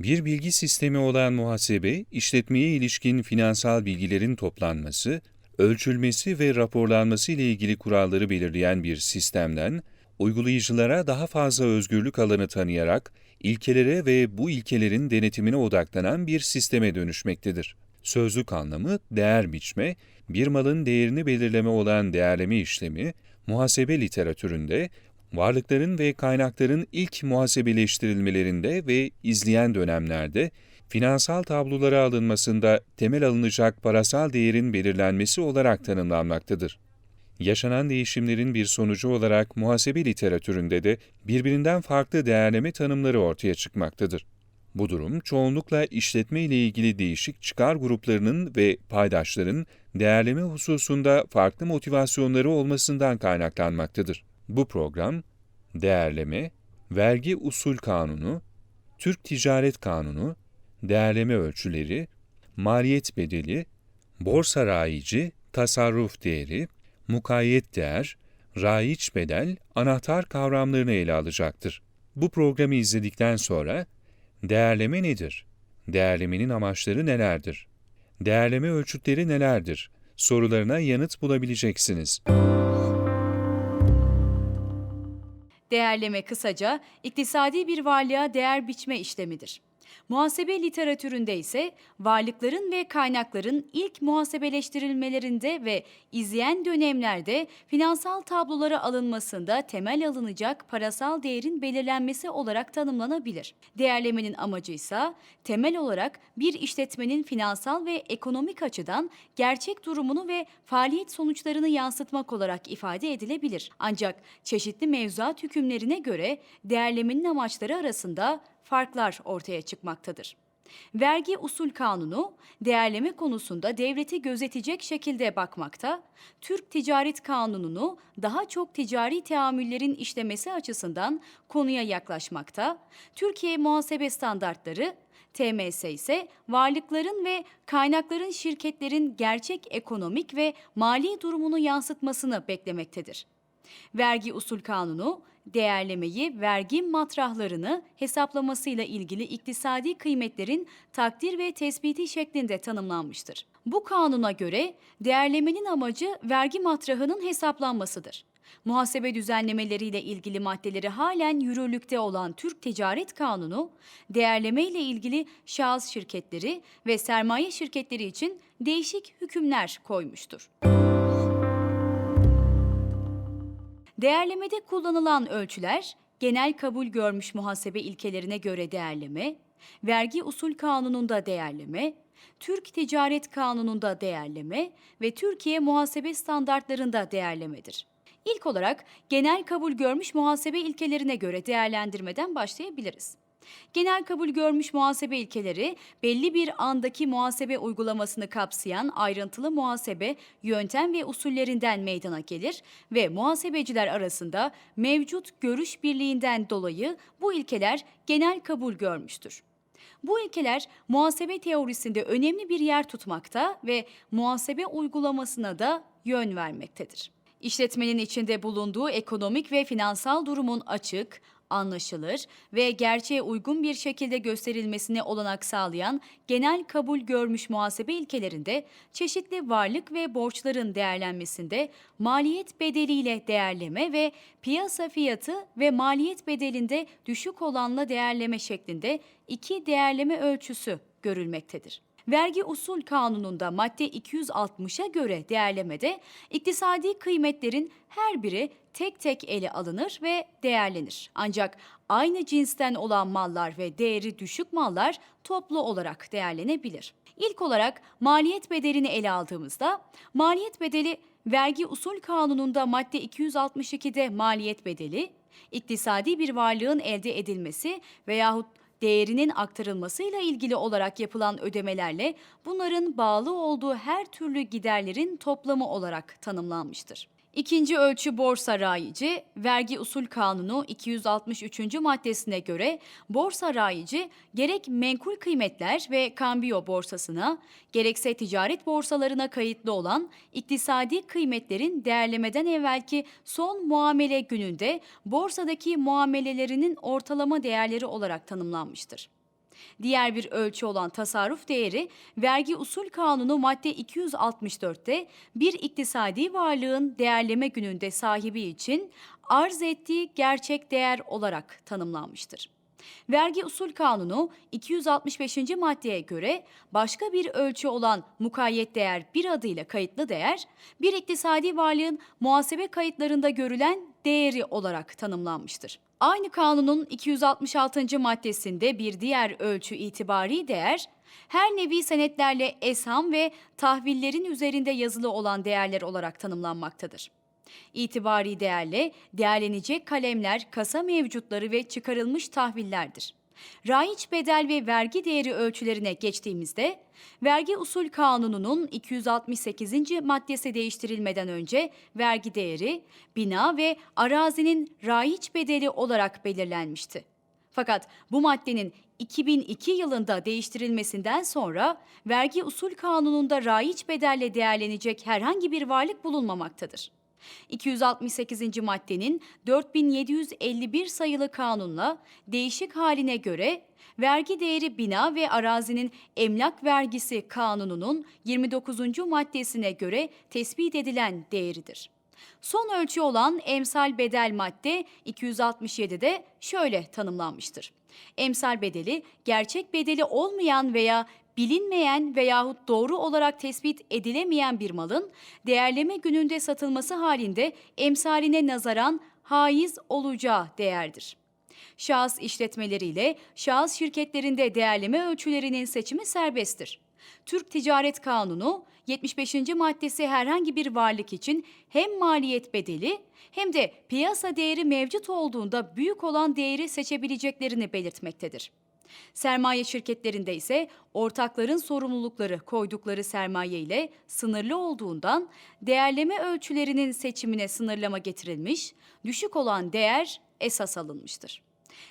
Bir bilgi sistemi olan muhasebe, işletmeye ilişkin finansal bilgilerin toplanması, ölçülmesi ve raporlanması ile ilgili kuralları belirleyen bir sistemden, uygulayıcılara daha fazla özgürlük alanı tanıyarak, ilkelere ve bu ilkelerin denetimine odaklanan bir sisteme dönüşmektedir. Sözlük anlamı değer biçme, bir malın değerini belirleme olan değerleme işlemi, muhasebe literatüründe varlıkların ve kaynakların ilk muhasebeleştirilmelerinde ve izleyen dönemlerde finansal tablolara alınmasında temel alınacak parasal değerin belirlenmesi olarak tanımlanmaktadır. Yaşanan değişimlerin bir sonucu olarak muhasebe literatüründe de birbirinden farklı değerleme tanımları ortaya çıkmaktadır. Bu durum çoğunlukla işletme ile ilgili değişik çıkar gruplarının ve paydaşların değerleme hususunda farklı motivasyonları olmasından kaynaklanmaktadır. Bu program, değerleme, vergi usul kanunu, Türk Ticaret Kanunu, değerleme ölçüleri, maliyet bedeli, borsa rayici, tasarruf değeri, mukayyet değer, rayiç bedel, anahtar kavramlarını ele alacaktır. Bu programı izledikten sonra değerleme nedir? Değerlemenin amaçları nelerdir? Değerleme ölçütleri nelerdir? Sorularına yanıt bulabileceksiniz. Değerleme kısaca iktisadi bir varlığa değer biçme işlemidir. Muhasebe literatüründe ise varlıkların ve kaynakların ilk muhasebeleştirilmelerinde ve izleyen dönemlerde finansal tablolara alınmasında temel alınacak parasal değerin belirlenmesi olarak tanımlanabilir. Değerlemenin amacı ise temel olarak bir işletmenin finansal ve ekonomik açıdan gerçek durumunu ve faaliyet sonuçlarını yansıtmak olarak ifade edilebilir. Ancak çeşitli mevzuat hükümlerine göre değerlemenin amaçları arasında farklar ortaya çıkmaktadır. Vergi usul kanunu değerleme konusunda devleti gözetecek şekilde bakmakta, Türk Ticaret Kanunu'nu daha çok ticari teamüllerin işlemesi açısından konuya yaklaşmakta, Türkiye Muhasebe Standartları TMS ise varlıkların ve kaynakların şirketlerin gerçek ekonomik ve mali durumunu yansıtmasını beklemektedir. Vergi usul kanunu değerlemeyi vergi matrahlarını hesaplamasıyla ilgili iktisadi kıymetlerin takdir ve tespiti şeklinde tanımlanmıştır. Bu kanuna göre değerlemenin amacı vergi matrahının hesaplanmasıdır. Muhasebe düzenlemeleriyle ilgili maddeleri halen yürürlükte olan Türk Ticaret Kanunu, değerleme ile ilgili şahıs şirketleri ve sermaye şirketleri için değişik hükümler koymuştur. Değerlemede kullanılan ölçüler, genel kabul görmüş muhasebe ilkelerine göre değerleme, vergi usul kanununda değerleme, Türk Ticaret Kanunu'nda değerleme ve Türkiye muhasebe standartlarında değerlemedir. İlk olarak genel kabul görmüş muhasebe ilkelerine göre değerlendirmeden başlayabiliriz. Genel kabul görmüş muhasebe ilkeleri belli bir andaki muhasebe uygulamasını kapsayan ayrıntılı muhasebe yöntem ve usullerinden meydana gelir ve muhasebeciler arasında mevcut görüş birliğinden dolayı bu ilkeler genel kabul görmüştür. Bu ilkeler muhasebe teorisinde önemli bir yer tutmakta ve muhasebe uygulamasına da yön vermektedir. İşletmenin içinde bulunduğu ekonomik ve finansal durumun açık, anlaşılır ve gerçeğe uygun bir şekilde gösterilmesine olanak sağlayan genel kabul görmüş muhasebe ilkelerinde çeşitli varlık ve borçların değerlenmesinde maliyet bedeliyle değerleme ve piyasa fiyatı ve maliyet bedelinde düşük olanla değerleme şeklinde iki değerleme ölçüsü görülmektedir. Vergi usul kanununda madde 260'a göre değerlemede iktisadi kıymetlerin her biri tek tek ele alınır ve değerlenir. Ancak aynı cinsten olan mallar ve değeri düşük mallar toplu olarak değerlenebilir. İlk olarak maliyet bedelini ele aldığımızda maliyet bedeli vergi usul kanununda madde 262'de maliyet bedeli, iktisadi bir varlığın elde edilmesi veyahut değerinin aktarılmasıyla ilgili olarak yapılan ödemelerle bunların bağlı olduğu her türlü giderlerin toplamı olarak tanımlanmıştır. İkinci ölçü borsa rayici, vergi usul kanunu 263. maddesine göre borsa rayici gerek menkul kıymetler ve kambiyo borsasına, gerekse ticaret borsalarına kayıtlı olan iktisadi kıymetlerin değerlemeden evvelki son muamele gününde borsadaki muamelelerinin ortalama değerleri olarak tanımlanmıştır. Diğer bir ölçü olan tasarruf değeri, vergi usul kanunu madde 264'te bir iktisadi varlığın değerleme gününde sahibi için arz ettiği gerçek değer olarak tanımlanmıştır. Vergi usul kanunu 265. maddeye göre başka bir ölçü olan mukayyet değer bir adıyla kayıtlı değer, bir iktisadi varlığın muhasebe kayıtlarında görülen değeri olarak tanımlanmıştır. Aynı kanunun 266. maddesinde bir diğer ölçü itibari değer, her nevi senetlerle esham ve tahvillerin üzerinde yazılı olan değerler olarak tanımlanmaktadır. İtibari değerle değerlenecek kalemler, kasa mevcutları ve çıkarılmış tahvillerdir. Raiç bedel ve vergi değeri ölçülerine geçtiğimizde, Vergi Usul Kanunu'nun 268. maddesi değiştirilmeden önce vergi değeri, bina ve arazinin raiç bedeli olarak belirlenmişti. Fakat bu maddenin 2002 yılında değiştirilmesinden sonra Vergi Usul Kanunu'nda raiç bedelle değerlenecek herhangi bir varlık bulunmamaktadır. 268. maddenin 4751 sayılı kanunla değişik haline göre vergi değeri bina ve arazinin emlak vergisi kanununun 29. maddesine göre tespit edilen değeridir. Son ölçü olan emsal bedel madde 267'de şöyle tanımlanmıştır. Emsal bedeli gerçek bedeli olmayan veya bilinmeyen veyahut doğru olarak tespit edilemeyen bir malın değerleme gününde satılması halinde emsaline nazaran haiz olacağı değerdir. Şahıs işletmeleriyle şahıs şirketlerinde değerleme ölçülerinin seçimi serbesttir. Türk Ticaret Kanunu 75. maddesi herhangi bir varlık için hem maliyet bedeli hem de piyasa değeri mevcut olduğunda büyük olan değeri seçebileceklerini belirtmektedir. Sermaye şirketlerinde ise ortakların sorumlulukları koydukları sermaye ile sınırlı olduğundan değerleme ölçülerinin seçimine sınırlama getirilmiş, düşük olan değer esas alınmıştır.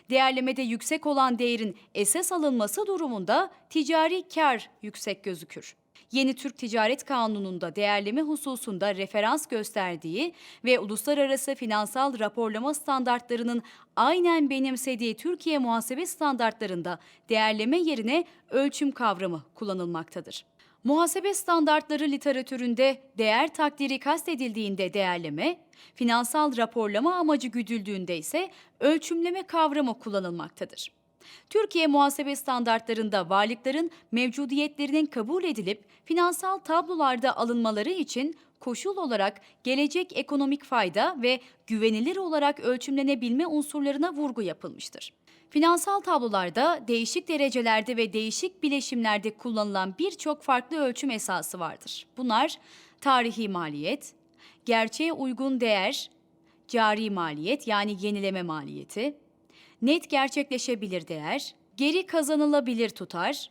Değerlemede yüksek olan değerin esas alınması durumunda ticari kar yüksek gözükür. Yeni Türk Ticaret Kanunu'nda değerleme hususunda referans gösterdiği ve uluslararası finansal raporlama standartlarının aynen benimsediği Türkiye muhasebe standartlarında değerleme yerine ölçüm kavramı kullanılmaktadır. Muhasebe standartları literatüründe değer takdiri kastedildiğinde değerleme, finansal raporlama amacı güdüldüğünde ise ölçümleme kavramı kullanılmaktadır. Türkiye muhasebe standartlarında varlıkların mevcudiyetlerinin kabul edilip finansal tablolarda alınmaları için koşul olarak gelecek ekonomik fayda ve güvenilir olarak ölçümlenebilme unsurlarına vurgu yapılmıştır. Finansal tablolarda değişik derecelerde ve değişik bileşimlerde kullanılan birçok farklı ölçüm esası vardır. Bunlar tarihi maliyet, gerçeğe uygun değer, cari maliyet yani yenileme maliyeti, net gerçekleşebilir değer, geri kazanılabilir tutar,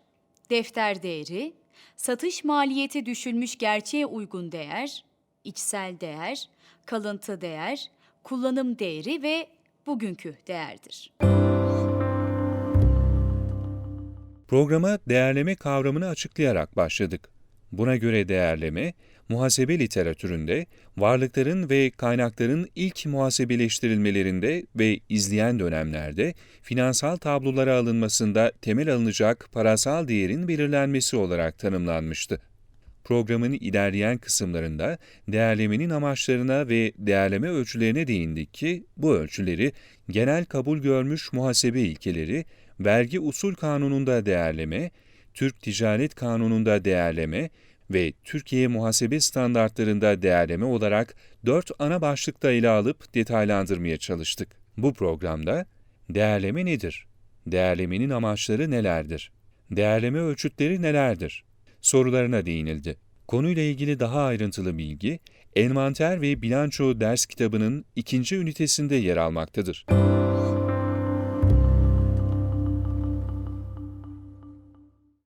defter değeri, satış maliyeti düşülmüş gerçeğe uygun değer, içsel değer, kalıntı değer, kullanım değeri ve bugünkü değerdir. Programa değerleme kavramını açıklayarak başladık. Buna göre değerleme, muhasebe literatüründe varlıkların ve kaynakların ilk muhasebeleştirilmelerinde ve izleyen dönemlerde finansal tablolara alınmasında temel alınacak parasal değerin belirlenmesi olarak tanımlanmıştı. Programın ilerleyen kısımlarında değerlemenin amaçlarına ve değerleme ölçülerine değindik ki bu ölçüleri genel kabul görmüş muhasebe ilkeleri, vergi usul kanununda değerleme, Türk Ticaret Kanunu'nda değerleme ve Türkiye muhasebe standartlarında değerleme olarak dört ana başlıkta ele alıp detaylandırmaya çalıştık. Bu programda değerleme nedir? Değerlemenin amaçları nelerdir? Değerleme ölçütleri nelerdir? Sorularına değinildi. Konuyla ilgili daha ayrıntılı bilgi, Envanter ve Bilanço ders kitabının ikinci ünitesinde yer almaktadır.